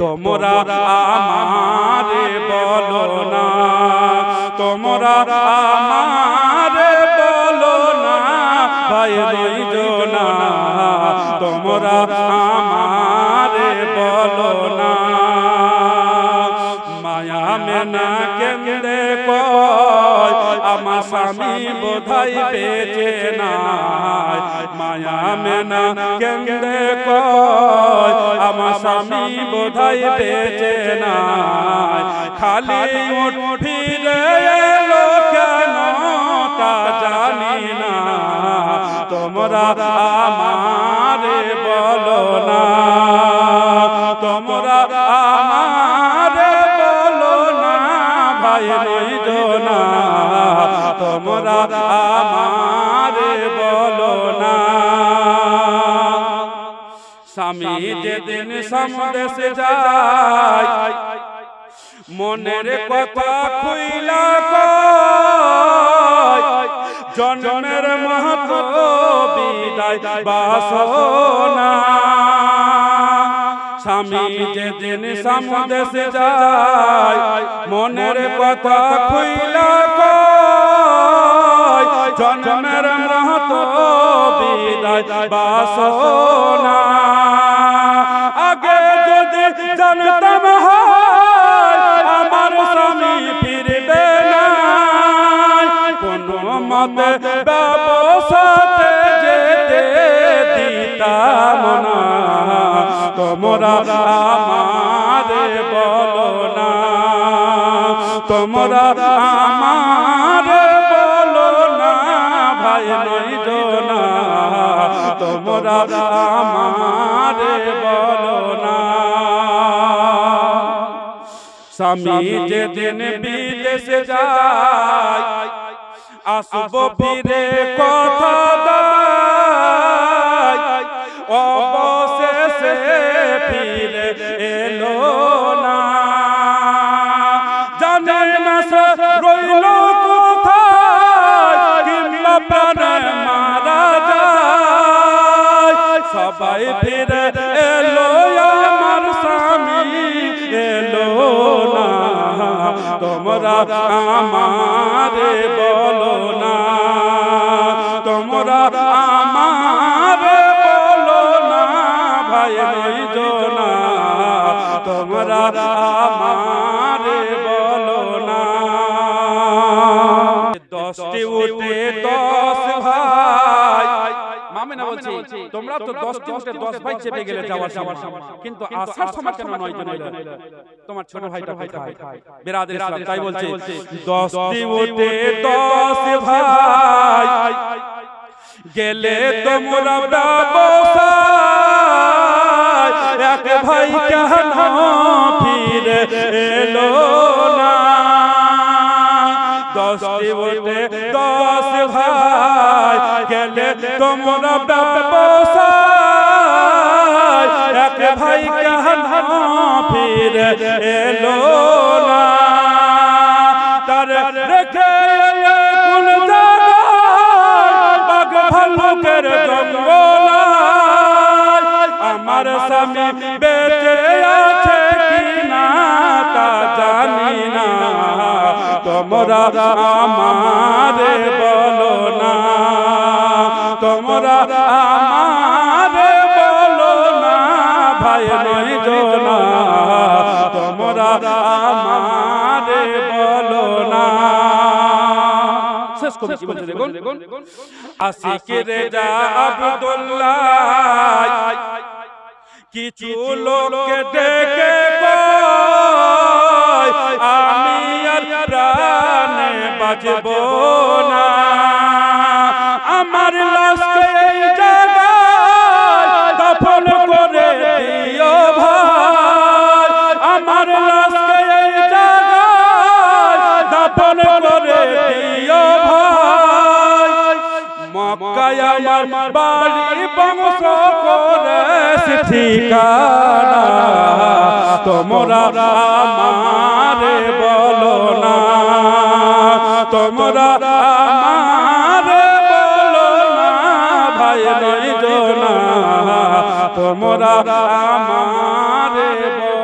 তোমরা আমারে বলো না। তোমরা আমারে বলো না। ভাই দুইজনা তোমরা আমারে বলো না। মায়া মেনা কেন্দ্রে কয়, আমার স্বামী বোধাই বেঁচে নাই। মায়া মেনা কেন্দ্রে কয় স্বামী বোধাই বেঁচে নাই। খালি উঠ ফিরে এলো কেন? তা জানি না। তোমরা আমারে বলো না। তোমরা আমারে বলো না। ভাই নইজ না তোমরা আমারে বলো না স্বামী যেদিন সমদেশে যায় মনের কথা কয় জন্মের মহত বিদায় বাসনা। স্বামী যেদিন সমদেশে যায় মনের কথা খুইলা জন্মের মহত বিদায় বাসনা। কোনো মতে ব্যবসাতে যেতে দিতাম না। তোমরা আমারে বলো না। তোমরা আমারে বলো না, ভাই নইজ না তোমরা আমারে বলো না। স্বামী যেদিন বিদেশে যায় আসব ফিরে কথা অবশেষে ফিরে এলো না। জানে না রইল কোথায় কিংবা প্রাণে মারা যায়। সবাই তোমরা আমারে বলো না। তোমরা আমারে বলো না, ভাই না তোমরা আমারে বলো না। দশটি উঠে দশ মামিনা বলছি তোমরা তো ভাই চেপে গেলে যাওয়ার সময়। কিন্তু আসার সময় কেন নয় জন তোমার ছোট ভাইটা কোথায়? বেরাদের ইসলাম তাই বলছে। উঠে দশ ভাই। গেলে তোমরা ব্যবসায়। এক ভাই কেন ফিরে এলো? না দশটি ওটে দশ ভাই গেলে তোমরা ব্যবসায়। এক ভাই ফিরে এলো আমার স্বামী বেঁচে তোমরা আমারে বলো না। তোমরা আমারে বলো না, ভাই নইজ না তোমরা আমারে বলো না। শেষ আব্দুল্লাহ, কিছু লোককে ডেকে বাজব না আমার লাশকে এই জায়গায় দফন করে দিও ভাই। আমার লাশকে এই জায়গায় দফন করে দিও ভাই। মক্কায় আমার বাড়ি বংশ করে ঠিকানা। তোমরা আমারে বলো তোমরা আমার বলো না ভাই নয় জোনা। তোমরা আমার বলো